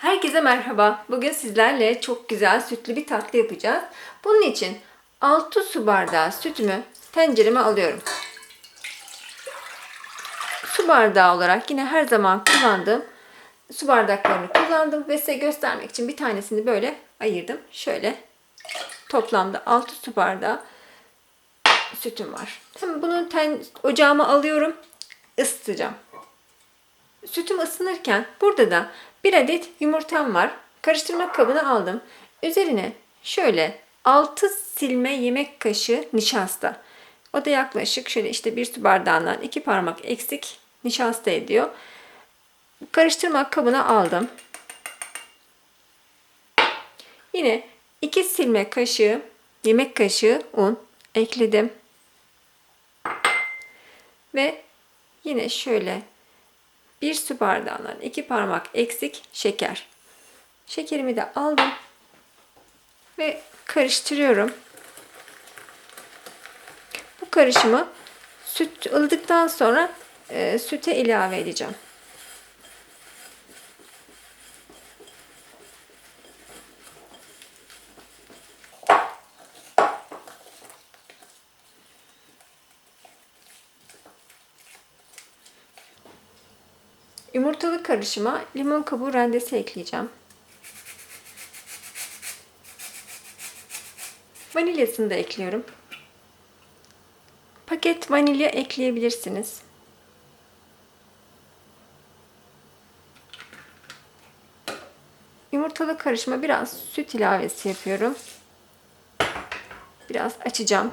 Herkese merhaba. Bugün sizlerle çok güzel sütlü bir tatlı yapacağız. Bunun için 6 su bardağı sütümü tencereme alıyorum. Su bardağı olarak yine her zaman kullandığım su bardaklarını kullandım ve size göstermek için bir tanesini böyle ayırdım. Şöyle toplamda 6 su bardağı sütüm var. Şimdi bunu ten, ocağıma alıyorum, ısıtacağım. Sütüm ısınırken burada da bir adet yumurtam var. Karıştırma kabına aldım. Üzerine şöyle 6 silme yemek kaşığı nişasta. O da yaklaşık şöyle işte bir su bardağından iki parmak eksik nişasta ediyor. Karıştırma kabına aldım. Yine 2 silme kaşığı yemek kaşığı un ekledim. Ve yine şöyle bir su bardağından iki parmak eksik şeker. Şekerimi de aldım ve karıştırıyorum. Bu karışımı süt ılıdıktan sonra e, süte ilave edeceğim. Yumurtalı karışıma limon kabuğu rendesi ekleyeceğim. Vanilyasını da ekliyorum. Paket vanilya ekleyebilirsiniz. Yumurtalı karışıma biraz süt ilavesi yapıyorum. Biraz açacağım.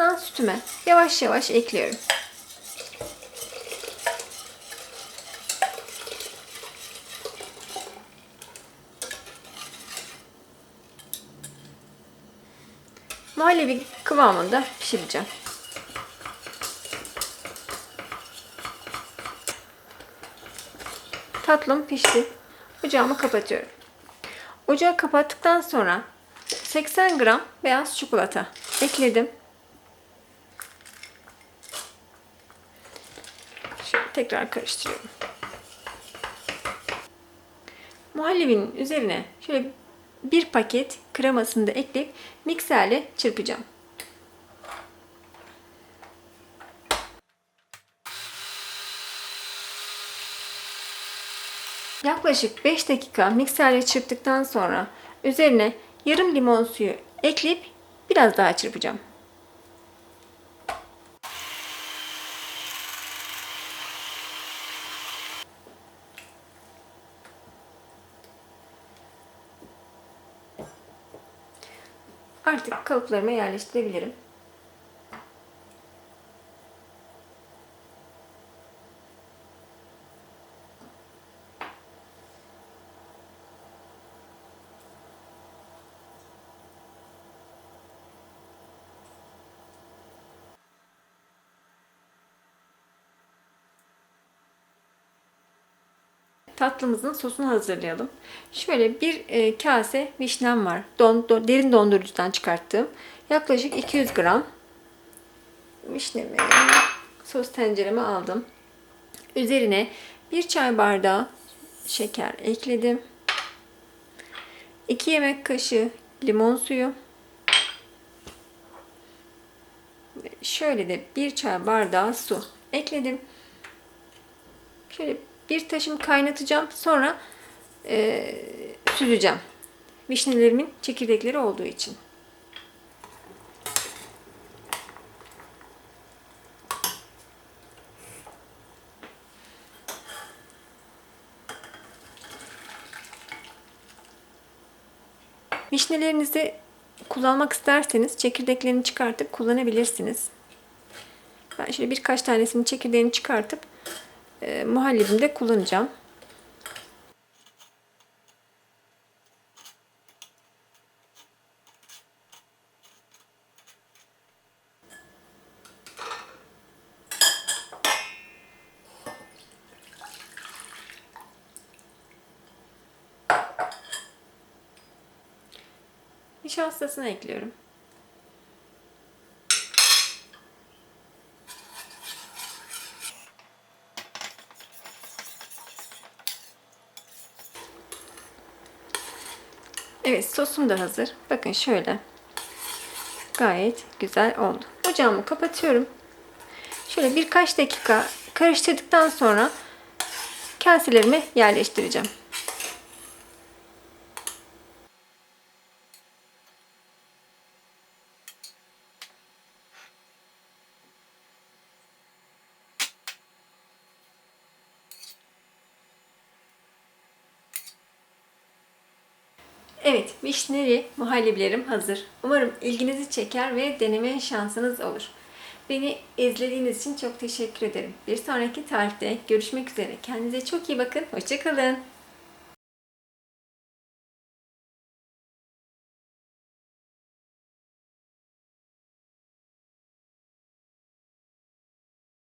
Isınan sütüme yavaş yavaş ekliyorum. Muhallebi kıvamında pişireceğim. Tatlım pişti. Ocağımı kapatıyorum. Ocağı kapattıktan sonra 80 gram beyaz çikolata ekledim. Şöyle tekrar karıştırıyorum. Muhallebinin üzerine şöyle bir paket kremasını da ekleyip mikserle çırpacağım. Yaklaşık 5 dakika mikserle çırptıktan sonra üzerine yarım limon suyu ekleyip biraz daha çırpacağım. Artık kalıplarıma yerleştirebilirim. Tatlımızın sosunu hazırlayalım. Şöyle bir e, kase vişnem var. Don, don, derin dondurucudan çıkarttığım. Yaklaşık 200 gram vişnemi sos tencereme aldım. Üzerine bir çay bardağı şeker ekledim. 2 yemek kaşığı limon suyu. Şöyle de bir çay bardağı su ekledim. Şöyle bir taşım kaynatacağım. Sonra e, süzeceğim. Vişnelerimin çekirdekleri olduğu için. Vişnelerinizi kullanmak isterseniz çekirdeklerini çıkartıp kullanabilirsiniz. Ben şöyle birkaç tanesini çekirdeğini çıkartıp e, muhallebimde kullanacağım. Nişastasını ekliyorum. Evet sosum da hazır. Bakın şöyle. Gayet güzel oldu. Ocağımı kapatıyorum. Şöyle birkaç dakika karıştırdıktan sonra kaselerime yerleştireceğim. Evet, vişneli muhallebilerim hazır. Umarım ilginizi çeker ve deneme şansınız olur. Beni izlediğiniz için çok teşekkür ederim. Bir sonraki tarifte görüşmek üzere. Kendinize çok iyi bakın. Hoşçakalın.